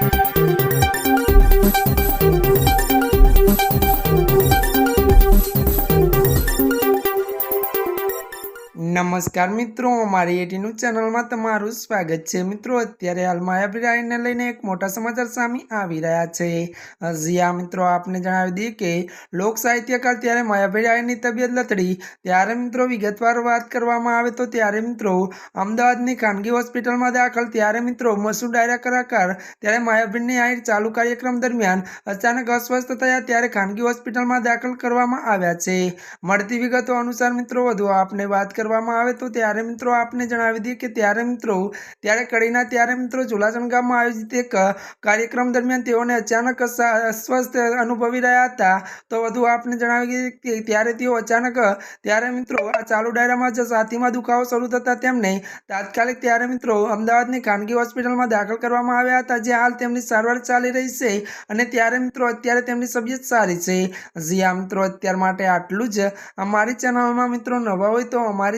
Thank you. નમસ્કાર મિત્રો, અમારી એટીનું ચેનલમાં તમારું સ્વાગત છે. મિત્રો, અત્યારે હાલ માયાભીરાઈને લઈને એક મોટા સમાચાર સામે આવી રહ્યા છે. જ્યાં મિત્રો, આપને જણાવી દઈએ કે લોક સાહિત્યકાર ત્યારે માયાભીરાયની તબિયત લથડી. ત્યારે મિત્રો, વિગતવાર વાત કરવામાં આવે તો ત્યારે મિત્રો, અમદાવાદની ખાનગી હોસ્પિટલમાં દાખલ, ત્યારે મિત્રો મસૂર ડાયરા કલાકાર ત્યારે માયાભીરની આહિર ચાલુ કાર્યક્રમ દરમિયાન અચાનક અસ્વસ્થ થયા, ત્યારે ખાનગી હોસ્પિટલમાં દાખલ કરવામાં આવ્યા છે. મળતી વિગતો અનુસાર મિત્રો, વધુ આપને વાત કરવામાં આવે તો ત્યારે મિત્રો આપને જણાવી દઈએ કે ત્યારે મિત્રો, ત્યારે કડીના ત્યારે મિત્રો ઝુલાસણ આયોજિત એક કાર્યક્રમ દરમિયાન તેઓને અચાનક અસ્વસ્થ અનુભવી રહ્યા હતા. તો વધુ આપને જણાવી કે ત્યારે તેઓ અચાનક, ત્યારે મિત્રો આ ચાલુ ડાયરામાં જ છાતીમાં દુખાવો શરૂ થતા તેમને તાત્કાલિક ત્યારે મિત્રો અમદાવાદની ખાનગી હોસ્પિટલમાં દાખલ કરવામાં આવ્યા હતા, જે હાલ તેમની સારવાર ચાલી રહી છે અને ત્યારે મિત્રો અત્યારે તેમની તબિયત સારી છે. જી આ મિત્રો, અત્યાર માટે આટલું જ. અમારી ચેનલમાં મિત્રો નવા હોય તો અમારી